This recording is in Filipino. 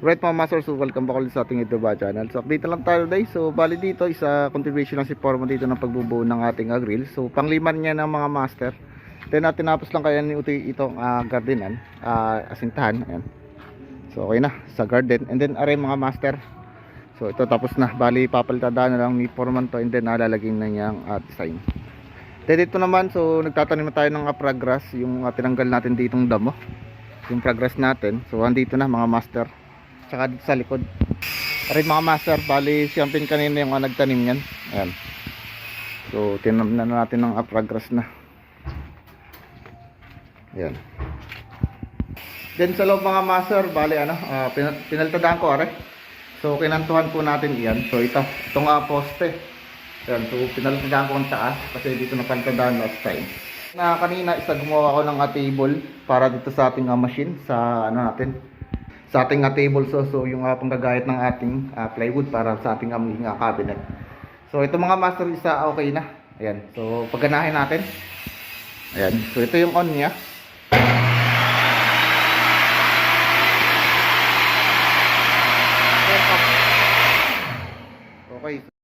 Alright mga master, so welcome back ulit sa ating ah, channel. So update lang tayo today. So bali dito, isa contribution lang si Forma dito ng pagbubuo ng ating ah, grill. So pangliman niya ng mga master. Then natin tinapos lang kaya ni Uti itong ah, gardenan, ah, asintahan. Ayan. So okay na sa garden. And then aray mga master. So ito tapos na. Bali papalitadaan na lang ni Foreman to and then nalalagyan na niyang ah, design. Then dito naman, so nagtatanim na tayo ng uh, progress, yung uh, tinanggal natin ditong damo. Yung progress natin. So andito na mga master. Tsaka dito sa likod. Aray mga master, bali siyempre kanina yung uh, nagtanim yan. Ayan. So tinam na natin ng progress na. Ayan. Then sa loob mga master, bali ano, uh, pinal pinaltadaan ko are. So kinantuhan po natin iyan. So ito, itong uh, poste. Yan, so pinaltadaan ko ang taas kasi dito napaltadaan last time. Na kanina isa gumawa ako ng uh, table para dito sa ating uh, machine sa ano natin sa ating uh, table so so yung uh, panggagayat ng ating uh, plywood para sa ating um, uh, cabinet. So ito mga master isa okay na. Ayan. So pagganahin natin. Ayan. So ito yung on niya. Okay.